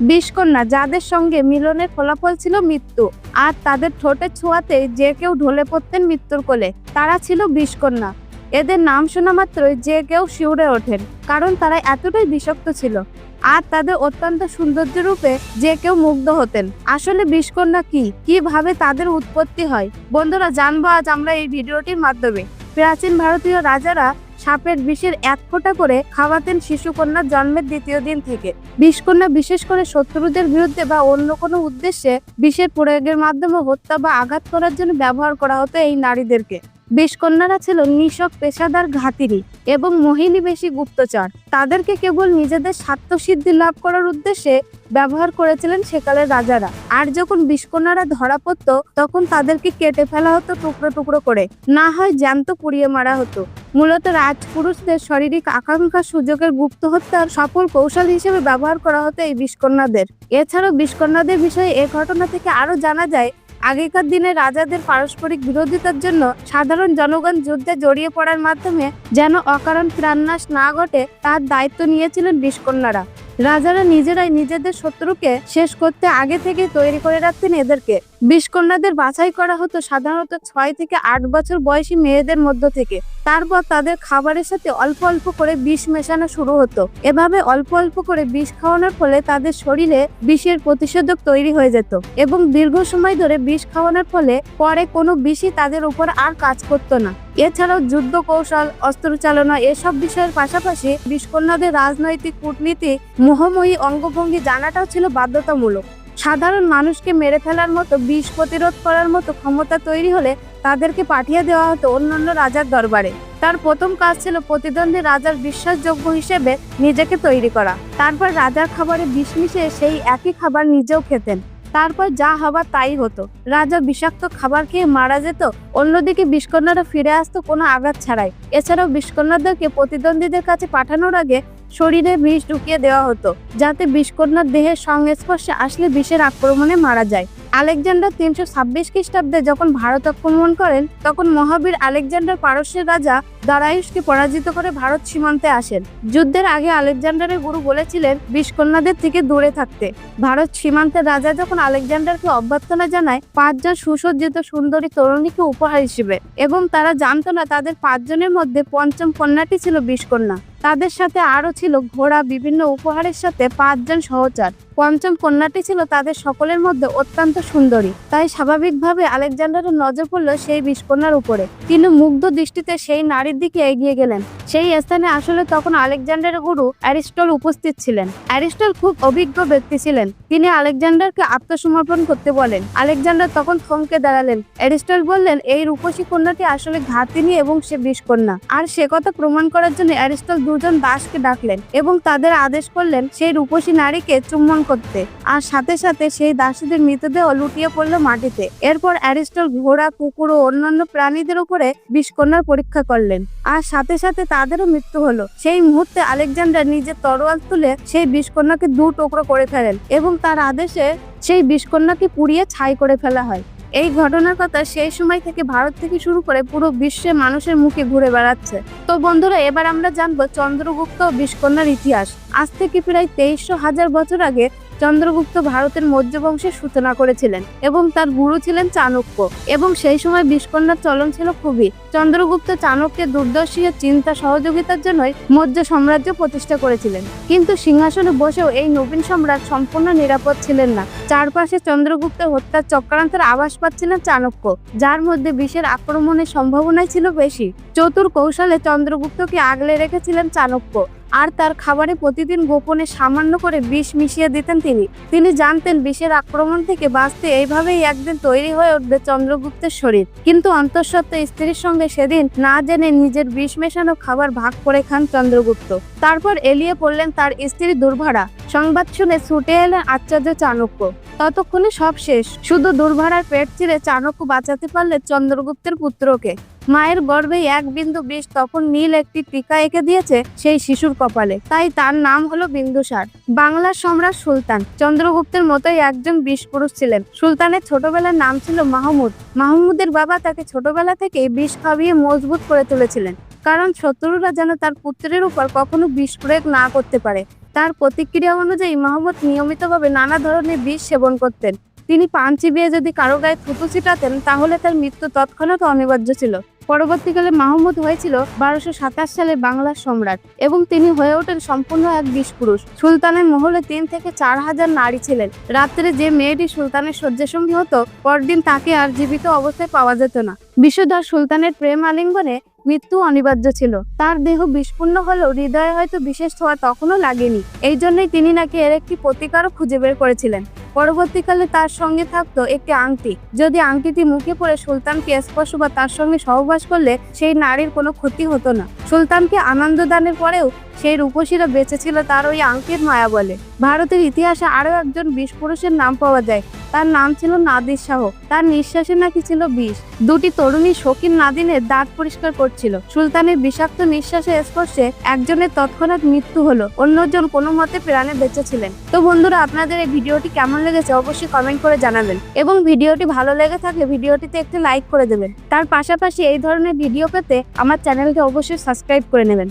বিষকন্যা, যাদের সঙ্গে মিলনের ফলাফল ছিল মৃত্যু। আর তাদের ঠোঁটের ছোঁয়াতে যে কেউ ঢলে পড়তেন মৃত্যুর কোলে, তারা ছিল বিষকন্যা। এদের নাম শোনা মাত্রই যে কেউ শিউরে ওঠেন, কারণ তারা এতটাই বিষাক্ত ছিল। আর তাদের অত্যন্ত সৌন্দর্য রূপে যে কেউ মুগ্ধ হতেন। আসলে বিষকন্যা কি? কীভাবে তাদের উৎপত্তি হয়? বন্ধুরা, জানব আজ আমরা এই ভিডিওটির মাধ্যমে। প্রাচীন ভারতীয় রাজারা সাপের বিষের এক ফোঁটা করে খাওয়াতেন শিশুকন্যার জন্মের দ্বিতীয় দিন থেকে। বিষকন্যা বিশেষ করে শত্রুদের বিরুদ্ধে বা অন্য কোনো উদ্দেশ্যে বিষের প্রয়োগের মাধ্যমে হত্যা বা আঘাত করার জন্য ব্যবহার করা হতো এই নারীদেরকে। বিষকন্যারা ছিল নিশক পেশাদার ঘাতিরি এবং মোহিনীবেশী গুপ্তচর। তাদেরকে কেবল নিজেদের স্বার্থসিদ্ধি লাভ করার উদ্দেশ্যে ব্যবহার করেছিলেন সেকালের রাজারা। আর যখন বিষকন্যারা ধরা পড়তো, তখন তাদেরকে কেটে ফেলা হতো টুকরো টুকরো করে। না হয় জ্যান্ত পুড়িয়ে মারা হতো। মূলত রাজপুরুষদের শারীরিক আকাঙ্ক্ষা, সুযোগের গুপ্ত হত্যার সফল কৌশল হিসেবে ব্যবহার করা হতো এই বিষকন্যাদের। এছাড়াও বিষকন্যাদের বিষয়ে এ ঘটনা থেকে আরও জানা যায় আগেকার দিনে রাজাদের পারস্পরিক বিরোধিতার জন্য সাধারণ জনগণ যুদ্ধে জড়িয়ে পড়ার মাধ্যমে যেন অকারণ প্রাণনাশ না ঘটে, তার দায়িত্ব নিয়েছিলেন বিষকন্যারা। রাজারা নিজেরাই নিজেদের শত্রুকে শেষ করতে আগে থেকে তৈরি করে রাখতেন এদেরকে। বিষকন্যাদের বাছাই করা হতো সাধারণত ছয় থেকে আট বছর বয়সী মেয়েদের মধ্য থেকে। তারপর তাদের খাবারের সাথে অল্প অল্প করে বিষ মেশানো শুরু হতো। এভাবে অল্প অল্প করে বিষ খাওয়ানোর ফলে তাদের শরীরে বিষের প্রতিষেধক তৈরি হয়ে যেত এবং দীর্ঘ সময় ধরে বিষ খাওয়ানোর ফলে পরে কোনো বিষই তাদের উপর আর কাজ করতো না। এছাড়াও যুদ্ধ কৌশল অস্ত্র চালনা এসব বিষয়ের পাশাপাশি বিষকন্যাদের রাজনৈতিক কূটনীতি, মোহময়ী অঙ্গভঙ্গি জানাটাও ছিল বাধ্যতামূলক। সাধারণ মানুষকে মেরে ফেলার মতো, বিষ প্রতিরোধ করার মতো ক্ষমতা তৈরি হলে তাদেরকে পাঠিয়ে দেওয়া হতো অন্যান্য রাজার দরবারে। তার প্রথম কাজ ছিল প্রতিদ্বন্দ্বী রাজার বিশ্বাসযোগ্য হিসেবে নিজেকে তৈরি করা। তারপর রাজার খাবারে বিষ মিশিয়ে সেই একই খাবার নিজেও খেতেন। তারপর যা হবার তাই হতো। রাজা বিষাক্ত খাবার খেয়ে মারা যেত, অন্যদিকে বিষকন্যারা ফিরে আসতো কোনো আঘাত ছাড়াই। এছাড়াও বিষকন্যাদেরকে প্রতিদ্বন্দ্বীদের কাছে পাঠানোর আগে শরীরে বিষ ঢুকিয়ে দেওয়া হতো, যাতে বিষকন্যার দেহের সংস্পর্শে আসলে বিষের আক্রমণে মারা যায়। আলেকজান্ডার তিনশো ছাব্বিশ খ্রিস্টাব্দে যখন ভারত আক্রমণ করেন, তখন মহাবীর আলেকজান্ডার পারস্যের রাজা দারায়ুষকে পরাজিত করে ভারত সীমান্তে আসেন। যুদ্ধের আগে আলেকজান্ডারের গুরু বলেছিলেন বিষকন্যাদের থেকে দূরে থাকতে। ভারত সীমান্তের রাজা যখন আলেকজান্ডারকে অভ্যর্থনা জানায়, পাঁচজন সুসজ্জিত সুন্দরী তরুণীকে উপহার হিসেবে, এবং তারা জানতো না তাদের পাঁচজনের মধ্যে পঞ্চম কন্যাটি ছিল বিষকন্যা। তাদের সাথে আরও ছিল ঘোড়া, বিভিন্ন উপহারের সাথে পাঁচজন সহচার। পঞ্চম কন্যাটি ছিল তাদের সকলের মধ্যে অত্যন্ত সুন্দরী। তাই স্বাভাবিকভাবে আলেকজান্ডারের নজর পড়ল সেই বিষকন্যার উপরে। তিনি মুগ্ধ দৃষ্টিতে সেই নারীর দিকে এগিয়ে গেলেন। সেই স্থানে আসলে তখন আলেকজান্ডারের গুরু অ্যারিস্টল উপস্থিত ছিলেন। অ্যারিস্টল খুব অভিজ্ঞ ব্যক্তি ছিলেন। তিনি আলেকজান্ডারকে আত্মসমর্পণ করতে বলেন। আলেকজান্ডার তখন থমকে দাঁড়ালেন। অ্যারিস্টল বললেন, এই রূপসী কন্যাটি আসলে ঘাতিনী এবং সে বিষকন্যা। আর সে কথা প্রমাণ করার জন্য অ্যারিস্টল দুজন দাসকে ডাকলেন এবং তাদের আদেশ করলেন সেই রূপসী নারীকে চুম্বন করতে। আর সাথে সাথে সেই দাসীদের মৃতদেহ লুটিয়ে পড়ল মাটিতে। এরপর অ্যারিস্টল ঘোড়া, কুকুর ও অন্যান্য প্রাণীদের উপরে বিষকন্যার পরীক্ষা করলেন। আর সাথে সাথে তাদেরও মৃত্যু হলো। সেই মুহূর্তে আলেকজান্ডার নিজের তরোয়াল তুলে সেই বিষকন্যাকে দু টুকরো করে ফেলেন এবং তার আদেশে সেই বিষকন্যাকে পুড়িয়ে ছাই করে ফেলা হয়। এই ঘটনার কথা সেই সময় থেকে ভারত থেকে শুরু করে পুরো বিশ্বে মানুষের মুখে ঘুরে বেড়াচ্ছে। তো বন্ধুরা, এবার আমরা জানব চন্দ্রগুপ্ত ও বিষকন্যার ইতিহাস। আজ থেকে প্রায় তেইশশো হাজার বছর আগে চন্দ্রগুপ্ত ভারতের মৌর্য বংশের সূচনা করেছিলেন এবং তার গুরু ছিলেন চাণক্য। এবং সেই সময় বিষকন্যার চলন ছিল খুবই। চন্দ্রগুপ্ত চাণক্যের দুর্দর্শী চিন্তা সহযোগিতার জন্যই মৌর্য সাম্রাজ্য প্রতিষ্ঠা করেছিলেন। কিন্তু সিংহাসনে বসেও এই নবীন সম্রাট সম্পূর্ণ নিরাপদ ছিলেন না। চারপাশে চন্দ্রগুপ্ত হত্যার চক্রান্তের আভাস পাচ্ছিলেন চাণক্য, যার মধ্যে বিষের আক্রমণের সম্ভাবনাই ছিল বেশি। চতুর কৌশলে চন্দ্রগুপ্তকে আগলে রেখেছিলেন চাণক্য। আর তার খাবারে প্রতিদিন গোপনে সামান্য করে বিষ মিশিয়ে দিতেন তিনি। তিনি জানতেন বিষের আক্রমণ থেকে বাঁচতে এইভাবেই একদিন তৈরি হয়ে উঠবে চন্দ্রগুপ্তের শরীর। কিন্তু অন্তঃসত্ত্বা স্ত্রীর সঙ্গে সেদিন না জেনে নিজের বিষ মেশানো খাবার ভাগ করে খান চন্দ্রগুপ্ত। তারপর এলিয়ে পড়লেন তার স্ত্রী দুর্ভাড়া সংবাদ শুনে ছুটে এলেন আচার্য চাণক্য। ততক্ষণে সব শেষ। শুধু দুর্ভাড়ার পেট চিরে চাণক্য বাঁচাতে পারলে চন্দ্রগুপ্তের পুত্রকে। মায়ের গর্ভে এক বিন্দু বিষ তখন নীল একটি টিকা এঁকে দিয়েছে সেই শিশুর কপালে। তাই তার নাম হলো বিন্দুসার। বাংলার সম্রাট সুলতান। চন্দ্রগুপ্তের মতোই একজন বিষ পুরুষ ছিলেন। সুলতানের ছোটবেলার নাম ছিল মাহমুদ। মাহমুদের বাবা তাকে ছোটবেলা থেকেই বিষ খাবিয়ে মজবুত করে তুলেছিলেন। কারণ শত্রুরা যেন তার পুত্রের উপর কখনো বিষ প্রয়োগ না করতে পারে। তার প্রতিক্রিয়া অনুযায়ী মাহমুদ নিয়মিতভাবে নানা ধরনের বিষ সেবন করতেন। তিনি পান চিবিয়ে যদি কারও গায়ে থুতু ছিটাতেন, তাহলে তার মৃত্যু তৎক্ষণাৎ অনিবার্য ছিল। পরবর্তীকালে মাহমুদ হয়েছিল বারোশো সাতাশ সালে বাংলার সম্রাট এবং তিনি হয়ে ওঠেন সম্পূর্ণ এক বিশপুরুষ সুলতানের মহলে তিন থেকে চার হাজার নারী ছিলেন। রাত্রে যে মেয়েটি সুলতানের শয্যাসঙ্গী হতো, পরদিন তাকে আর জীবিত অবস্থায় পাওয়া যেত না। বিশ্বধর সুলতানের প্রেম আলিঙ্গনে মৃত্যু অনিবার্য ছিল। তার দেহ বিস্পূর্ণ হলেও হৃদয়ে হয়তো বিশেষ ছোঁয়া তখনও লাগেনি। এই জন্যই তিনি নাকি এর একটি প্রতিকারও খুঁজে বের করেছিলেন। পরবর্তীকালে তার সঙ্গে থাকতো একটি আংটি। যদি আংটিটি মুখে পড়ে সুলতানকে স্পর্শ বা তার সঙ্গে সহবাস করলে সেই নারীর কোনো ক্ষতি হতো না। সুলতানকে আনন্দ দানের পরেও সেই রূপসীরা বেঁচে ছিল তার ওই আংটির মায়া বলে। ভারতের ইতিহাসে আরও একজন বিষ পুরুষের নাম পাওয়া যায়। তার নাম ছিল নাদির শাহ। তার নিঃশ্বাসে নাকি ছিল বিষ। দুটি তরুণী শকিন নাদিনের দাঁত পরিষ্কার করছিল। সুলতানের বিষাক্ত নিঃশ্বাসের স্পর্শে একজনের তৎক্ষণাৎ মৃত্যু হলো। অন্যজন কোনো মতে প্রাণে বেঁচে ছিলেন। তো বন্ধুরা, আপনাদের এই ভিডিওটি কেমন লেগেছে, অবশ্যই কমেন্ট করে জানাবেন। এবং ভিডিওটি ভালো লেগে থাকলে ভিডিওটিতে একটি লাইক করে দেবেন। তার পাশাপাশি এই ধরনের ভিডিও পেতে আমার চ্যানেলকে অবশ্যই সাবস্ক্রাইব করে নেবেন।